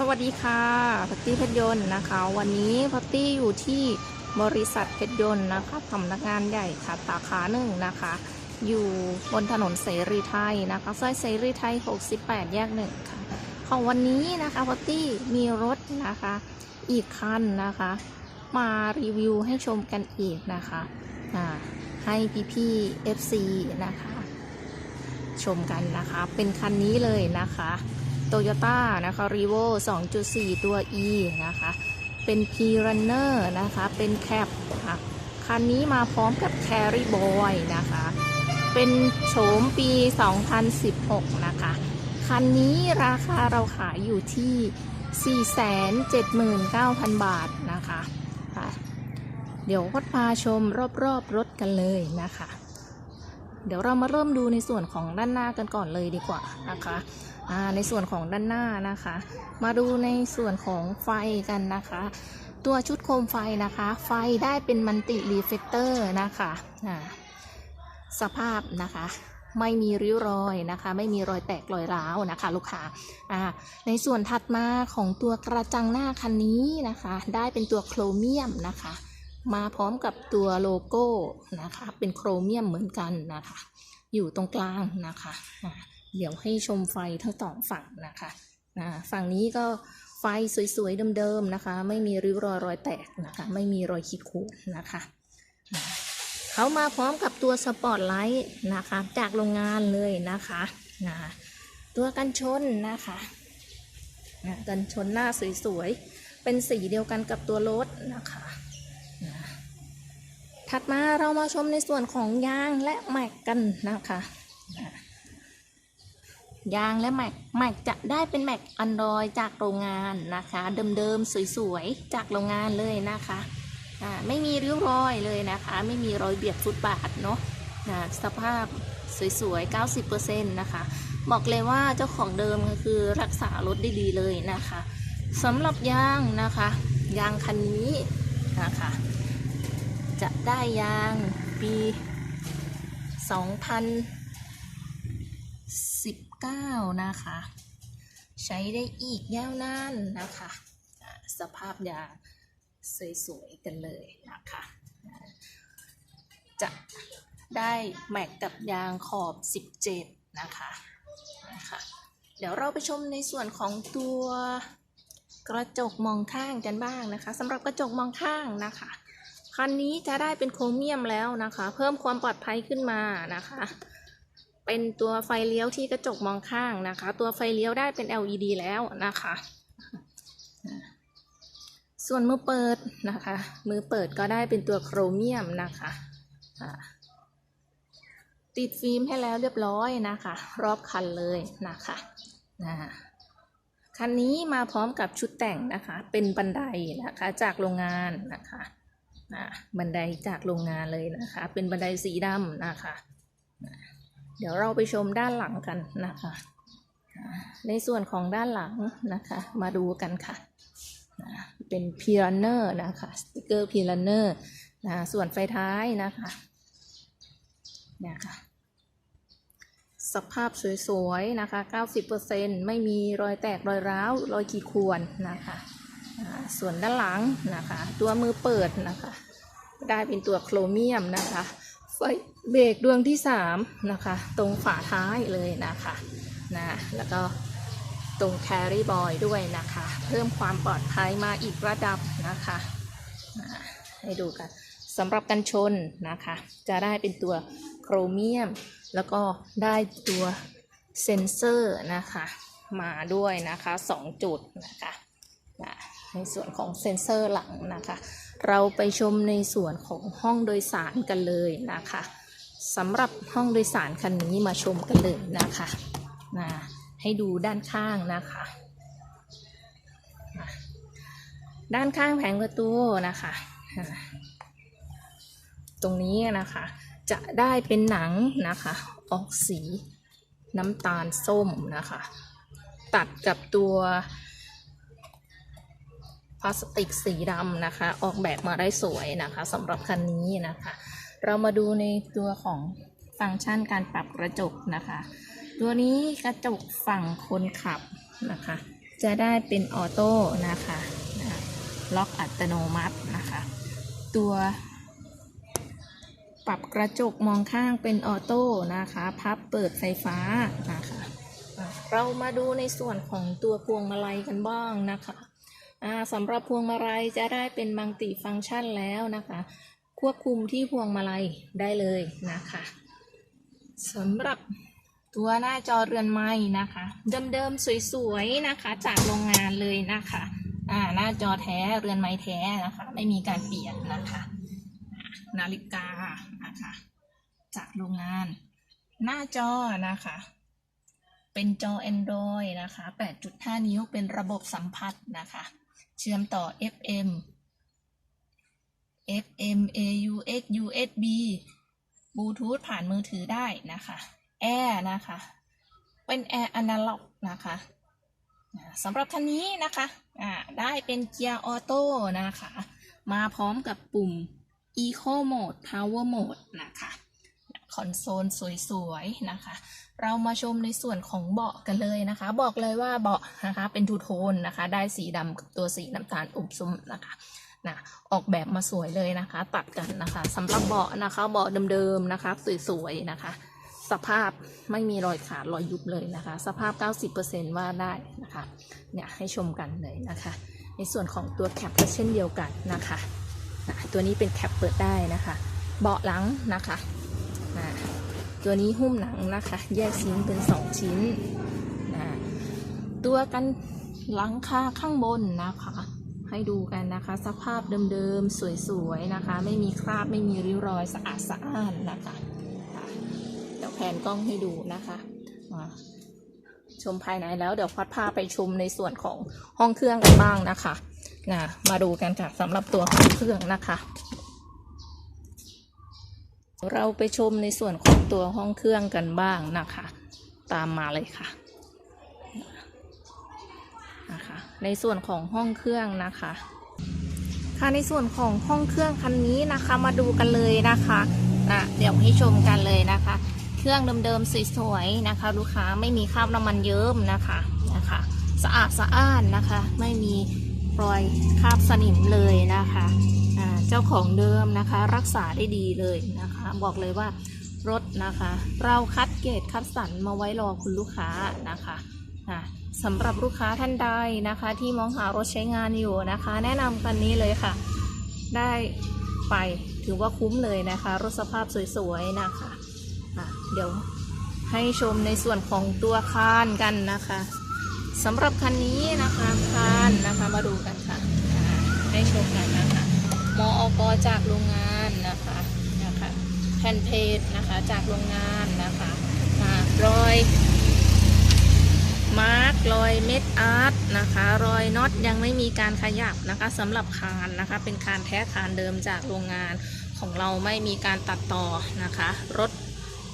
สวัสดีค่ะพัตตี้เพชรยนต์นะคะ วันนี้พัตตี้อยู่ที่บริษัทเพชรยนต์นะคะสำนักงานใหญ่ค่ะสาขาหนึ่งนะคะ อยู่บนถนนเสรีไทยนะคะซอยเสรีไทย 68 แยกหนึ่งค่ะ ของวันนี้นะคะพัตตี้มีรถนะคะ อีกคันนะคะ มารีวิวให้ชมกันอีกนะคะให้พี่ๆ FC นะคะ ชมกันนะคะ เป็นคันนี้เลยนะคะ โตโยต้านะคะ r ีโว2.4 ตัว E นะคะ เป็น P Runner นะคะ เป็นแคปค่ะคันนี้มาพร้อมกับ Carry Boy นะคะ เป็นโฉมปี 2016 นะคะ คันนี้ราคาเราขายอยู่ที่ 479,000 บาทนะคะะเดี๋ยวพดพาชมรอบๆรถกันเลยนะคะ เดี๋ยวเรามาเริ่มดูในส่วนของด้านหน้ากันก่อนเลยดีกว่านะคะในส่วนของด้านหน้านะคะ มาดูในส่วนของไฟกันนะคะ ตัวชุดโคมไฟนะคะ ไฟได้เป็นมันติรีเฟกเตอร์นะคะสภาพนะคะไม่มีริ้วรอยนะคะ ไม่มีรอยแตกรอยร้าวนะคะ ลูกค้าในส่วนถัดมาของตัวกระจังหน้าคันนี้นะคะ ได้เป็นตัวโครเมียมนะคะ มาพร้อมกับตัวโลโก้นะคะ เป็นโครเมียมเหมือนกันนะคะ อยู่ตรงกลางนะคะ เดี๋ยวให้ชมไฟทั้งสองฝั่งนะคะฝั่งนี้ก็ไฟสวยๆเดิมๆนะคะ ไม่มีริ้วรอยรอยแตกนะคะ ไม่มีรอยขีดข่วนนะคะเขามาพร้อมกับตัวสปอตไลท์นะคะ จากโรงงานเลยนะคะตัวกันชนนะคะกันชนหน้าสวยๆ เป็นสีเดียวกันกับตัวรถนะคะ ถัดมาเรามาชมในส่วนของยางและแม็กกันนะคะยางและแม็กแม็กจะได้เป็นแม็กอันดรอยจากโรงงานนะคะ เดิมๆสวยๆจากโรงงานเลยนะคะไม่มีริ้วรอยเลยนะคะ ไม่มีรอยเบียดฟุตบาทเนาะสภาพสวยๆ 90%นะคะ บอกเลยว่าเจ้าของเดิมก็คือรักษารถได้ดีเลยนะคะสำหรับยางนะคะ ยางคันนี้ นะคะ จะได้ยางปี 2019 นะคะ ใช้ได้อีกยาวนานนะคะ สภาพยางสวยๆกันเลยนะคะ จะได้แม็กกับยางขอบ 17 นะคะนะคะ เดี๋ยวเราไปชมในส่วนของตัว กระจกมองข้างกันบ้างนะคะสำหรับกระจกมองข้างนะคะคันนี้จะได้เป็นโครเมียมแล้วนะคะ เพิ่มความปลอดภัยขึ้นมานะคะ เป็นตัวไฟเลี้ยวที่กระจกมองข้างนะคะ ตัวไฟเลี้ยวได้เป็น LED แล้วนะคะ ส่วนมือเปิดนะคะ มือเปิดก็ได้เป็นตัวโครเมียมนะคะติดฟิล์มให้แล้วเรียบร้อยนะคะ รอบคันเลยนะคะ คันนี้มาพร้อมกับชุดแต่งนะคะ เป็นบันไดนะคะจากโรงงานนะคะบันไดจากโรงงานเลยนะคะ เป็นบันไดสีดำนะคะเดี๋ยวเราไปชมด้านหลังกันนะคะในส่วนของด้านหลังนะคะ มาดูกันค่ะเป็นพีรันเนอร์นะคะสติกเกอร์พีรันเนอร์นะส่วนไฟท้ายนะคะเนี่ยค่ะ สภาพสวยๆนะคะ 90%ไม่มีรอยแตกรอยร้าว รอยขีดข่วนนะคะส่วนด้านหลังนะคะ ตัวมือเปิดนะคะ ได้เป็นตัวโครเมียมนะคะไฟเบรกดวงที่สามนะคะตรงฝาท้ายเลยนะคะนะแล้วก็ตรงแคริบอยด้วยนะคะ เพิ่มความปลอดภัยมาอีกระดับนะคะนะให้ดูกัน สำหรับกันชนนะคะ จะได้เป็นตัวโครเมียม แล้วก็ได้ตัวเซนเซอร์นะคะ มาด้วยนะคะสองจุดนะคะในส่วนของเซนเซอร์หลังนะคะ เราไปชมในส่วนของห้องโดยสารกันเลยนะคะสำหรับห้องโดยสารคันนี้มาชมกันเลยนะคะนะให้ดูด้านข้างนะคะ ด้านข้างแผงประตูนะคะ ตรงนี้นะคะ จะได้เป็นหนังนะคะ ออกสีน้ำตาลส้มนะคะ ตัดกับตัวพลาสติกสีดำนะคะ ออกแบบมาได้สวยนะคะสำหรับคันนี้นะคะ เรามาดูในตัวของฟังก์ชันการปรับกระจกนะคะ ตัวนี้กระจกฝั่งคนขับนะคะ จะได้เป็นออโต้นะคะล็อกอัตโนมัตินะคะ ตัว ปรับกระจกมองข้างเป็นออโต้นะคะ พับเปิดไฟฟ้านะคะเรามาดูในส่วนของตัวพวงมาลัยกันบ้างนะคะสำหรับพวงมาลัยจะได้เป็นมัลติฟังก์ชันแล้วนะคะ ควบคุมที่พวงมาลัยได้เลยนะคะสำหรับตัวหน้าจอเรือนไม้นะคะเดิมๆสวยๆนะคะ จากโรงงานเลยนะคะหน้าจอแท้เรือนไม้แท้นะคะ ไม่มีการเปลี่ยนนะคะ นาฬิกานะคะจากโรงงาน หน้าจอนะคะ เป็นจอ Android นะคะ 8.5 นิ้วเป็นระบบสัมผัสนะคะ เชื่อมต่อ FM FM AUX USB บลูทูธผ่านมือถือได้นะคะแอร์นะคะ เป็นแอร์อนาล็อกนะคะสำหรับคันนี้นะคะอ่าได้เป็นเกียร์ออโต้นะคะ มาพร้อมกับปุ่ม Eco Mode Power Mode นะคะคอนโซลสวยๆนะคะ เรามาชมในส่วนของเบาะกันเลยนะคะ บอกเลยว่าเบาะนะคะเป็นทูโทนนะคะ ได้สีดำกับตัวสีน้ำตาลอมส้มนะคะนะออกแบบมาสวยเลยนะคะ ตัดกันนะคะสำหรับเบาะนะคะเบาะเดิมๆนะคะ สวยๆนะคะ สภาพไม่มีรอยขาดรอยยุบเลยนะคะ สภาพ 90%ว่าได้นะคะเนี่ยให้ชมกันเลยนะคะ ในส่วนของตัวแคปก็เช่นเดียวกันนะคะ นะตัวนี้เป็นแคปเปิดได้นะคะ เบาะหลังนะคะนะตัวนี้หุ้มหนังนะคะ แยกชิ้นเป็น 2 ชิ้นนะตัวกันหลังคาข้างบนนะคะ ให้ดูกันนะคะ สภาพเดิมๆ สวยๆนะคะ ไม่มีคราบไม่มีริ้วรอยสะอาดสะอ้านนะคะเดี๋ยวแผนกล้องให้ดูนะคะชมภายในแล้วเดี๋ยวพัดพาไปชมในส่วนของห้องเครื่องกันบ้างนะคะ นะมาดูกันค่ะสำหรับตัวห้องเครื่องนะคะ เราไปชมในส่วนของตัวห้องเครื่องกันบ้างนะคะ ตามมาเลยค่ะนะคะ ในส่วนของห้องเครื่องนะคะค่ะในส่วนของห้องเครื่องคันนี้นะคะมาดูกันเลยนะคะนะเดี๋ยวให้ชมกันเลยนะคะ เครื่องเดิมๆสวยๆนะคะ ลูกค้าไม่มีคราบน้ำมันเยิ้มนะคะนะคะ สะอาดสะอ้านนะคะ ไม่มี รอยคราบสนิมเลยนะคะเจ้าของเดิมนะคะรักษาได้ดีเลยนะคะ บอกเลยว่ารถนะคะ เราคัดเกรดคัดสรรมาไว้รอคุณลูกค้านะคะอ่าสำหรับลูกค้าท่านใดนะคะ ที่มองหารถใช้งานอยู่นะคะ แนะนำคันนี้เลยค่ะ ได้ไปถือว่าคุ้มเลยนะคะ รถสภาพสวยๆนะคะะเดี๋ยวให้ชมในส่วนของตัวคานกันนะคะ สำหรับคันนี้นะคะคานนะคะมาดูกันค่ะให้ชมกันนะคะมอกจากโรงงานนะคะนะคะแผ่นเพจนะคะจากโรงงานนะคะอ่ารอยมาร์กรอยเม็ดอาร์ตนะคะรอยน็อตยังไม่มีการขยับนะคะสำหรับคานนะคะเป็นคานแท้คานเดิมจากโรงงานของเราไม่มีการตัดต่อนะคะ รถ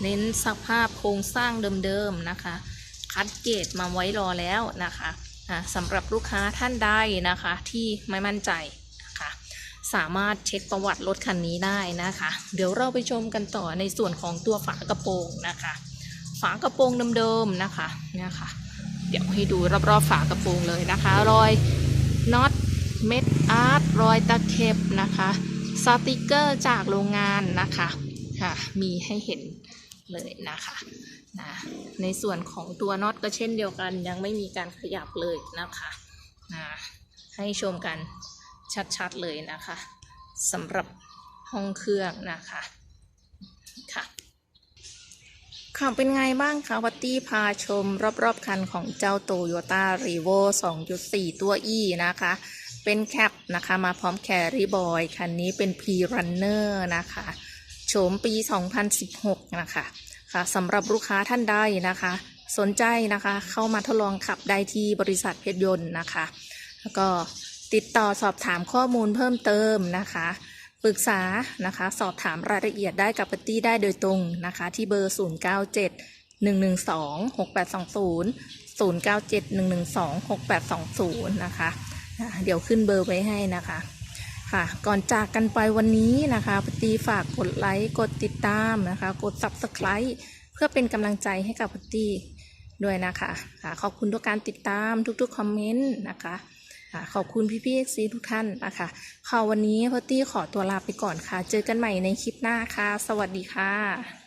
เน้นสภาพโครงสร้างเดิมๆนะคะ คัดเกรดมาไว้รอแล้วนะคะสำหรับลูกค้าท่านใดนะคะที่ไม่มั่นใจนะคะสามารถเช็คประวัติรถคันนี้ได้นะคะ เดี๋ยวเราไปชมกันต่อในส่วนของตัวฝากระโปรงนะคะ ฝากระโปรงเดิมๆนะคะเนี่ยค่ะเดี๋ยวให้ดูรอบๆฝากระโปรงเลยนะคะ รอยน็อตเม็ดอาร์ตรอยตะเข็บนะคะสติกเกอร์จากโรงงานนะคะค่ะมีให้เห็น เลยนะคะนะในส่วนของตัวน็อตก็เช่นเดียวกันยังไม่มีการขยับเลยนะคะนะให้ชมกันชัดๆเลยนะคะสำหรับห้องเครื่องนะคะค่ะค่ะเป็นไงบ้างคะวัตตี้พาชมรอบๆคันของเจ้าโตโยต้ารีโว2.4 ตัว E นะคะ เป็นแคปนะคะ มาพร้อมแครี่บอย คันนี้เป็น P-Runner นะคะ โฉมปี 2016 นะคะค่ะสำหรับลูกค้าท่านใดนะคะ สนใจนะคะเข้ามาทดลองขับได้ที่บริษัทเพชรยนต์นะคะ แล้วก็ติดต่อสอบถามข้อมูลเพิ่มเติมนะคะปรึกษานะคะสอบถามรายละเอียดได้กับปตตี้ได้โดยตรงนะคะ ที่เบอร์ 097 112 6820 097 112 6820 นะคะะเดี๋ยวขึ้นเบอร์ไว้ให้นะคะ ค่ะ ก่อนจากกันไปวันนี้นะคะพัดีฝากกดไลค์ กดติดตามนะคะ กด Subscribe เพื่อเป็นกำลังใจให้กับพัดีด้วยนะคะค่ะขอบคุณทุกการติดตามทุกๆคอมเมนต์นะคะค่ะขอบคุณพี่ๆซีทุกท่านนะคะค่ะวันนี้พอตี้ขอตัวลาไปก่อนค่ะ เจอกันใหม่ในคลิปหน้าค่ะ สวัสดีค่ะ